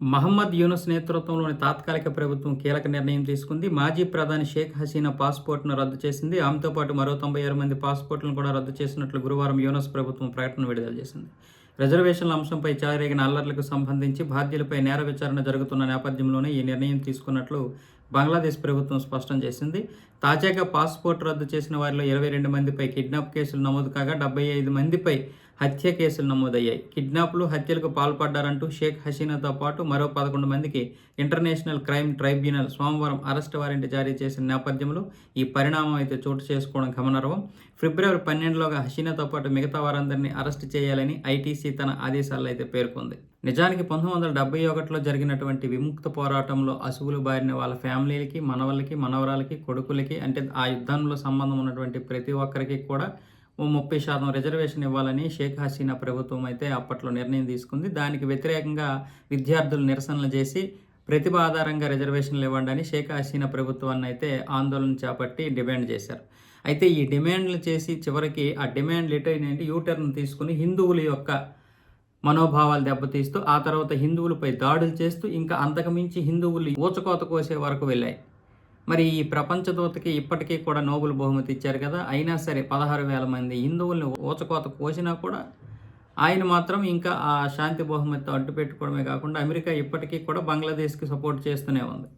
మహమ్మద్ యూనుస్ నేతృత్వంలోని తాత్కాలిక ప్రభుత్వం కీలక నిర్ణయం తీసుకుంది. మాజీ ప్రధాని షేక్ హసీనా పాస్పోర్ట్ను రద్దు చేసింది. ఆమెతో పాటు మరో తొంభై ఆరు మంది పాస్పోర్ట్లను కూడా రద్దు చేసినట్లు గురువారం యూనస్ ప్రభుత్వం ప్రకటన విడుదల చేసింది. రిజర్వేషన్ల అంశంపై చెలరేగిన అల్లర్లకు సంబంధించి బాధ్యులపై నేర విచారణ జరుగుతున్న నేపథ్యంలోనే ఈ నిర్ణయం తీసుకున్నట్లు బంగ్లాదేశ్ ప్రభుత్వం స్పష్టం చేసింది. తాజాగా పాస్పోర్ట్ రద్దు చేసిన వారిలో ఇరవై రెండు మందిపై కిడ్నాప్ కేసులు నమోదు కాగా డెబ్బై ఐదు మందిపై హత్య కేసులు నమోదయ్యాయి. కిడ్నాప్లు హత్యలకు పాల్పడ్డారంటూ షేక్ హసీనాతో పాటు మరో పదకొండు మందికి ఇంటర్నేషనల్ క్రైమ్ ట్రైబ్యునల్ సోమవారం అరెస్ట్ వారెంట్ జారీ చేసిన నేపథ్యంలో ఈ పరిణామం అయితే చోటు చేసుకోవడం గమనార్హం. ఫిబ్రవరి పన్నెండులోగా హసీనాతో పాటు మిగతా వారందరినీ అరెస్ట్ చేయాలని ఐటీసీ తన ఆదేశాల్లో అయితే పేర్కొంది. నిజానికి పంతొమ్మిది వందల డెబ్బై ఒకటిలో జరిగినటువంటి విముక్త పోరాటంలో అసువులు బారిన వాళ్ళ ఫ్యామిలీలకి మనవలకి మనవరాలకి కొడుకులకి అంటే ఆ యుద్ధంలో సంబంధం ఉన్నటువంటి ప్రతి ఒక్కరికి కూడా ఓ ముప్పై శాతం రిజర్వేషన్ ఇవ్వాలని షేక్ హసీనా ప్రభుత్వం అయితే అప్పట్లో నిర్ణయం తీసుకుంది. దానికి వ్యతిరేకంగా విద్యార్థులు నిరసనలు చేసి ప్రతిభ ఆధారంగా రిజర్వేషన్లు ఇవ్వండి అని షేక్ హసీనా ప్రభుత్వాన్ని అయితే ఆందోళన చేపట్టి డిమాండ్ చేశారు. అయితే ఈ డిమాండ్లు చేసి చివరికి ఆ డిమాండ్ లెటర్ ఏంటి యూటర్న్ తీసుకుని హిందువుల యొక్క మనోభావాలు దెబ్బతీస్తూ ఆ తర్వాత హిందువులపై దాడులు చేస్తూ ఇంకా అంతకుమించి హిందువులు ఊచకోత కోసే వరకు వెళ్ళాయి. మరి ఈ ప్రపంచ దూతకి ఇప్పటికీ కూడా నోబెల్ బహుమతి ఇచ్చారు కదా. అయినా సరే పదహారు వేల మంది హిందువుల్ని ఊచకోత కోసినా కూడా ఆయన మాత్రం ఇంకా ఆ శాంతి బహుమతితో అడ్డు పెట్టుకోవడమే కాకుండా అమెరికా ఇప్పటికీ కూడా బంగ్లాదేశ్కి సపోర్ట్ చేస్తూనే ఉంది.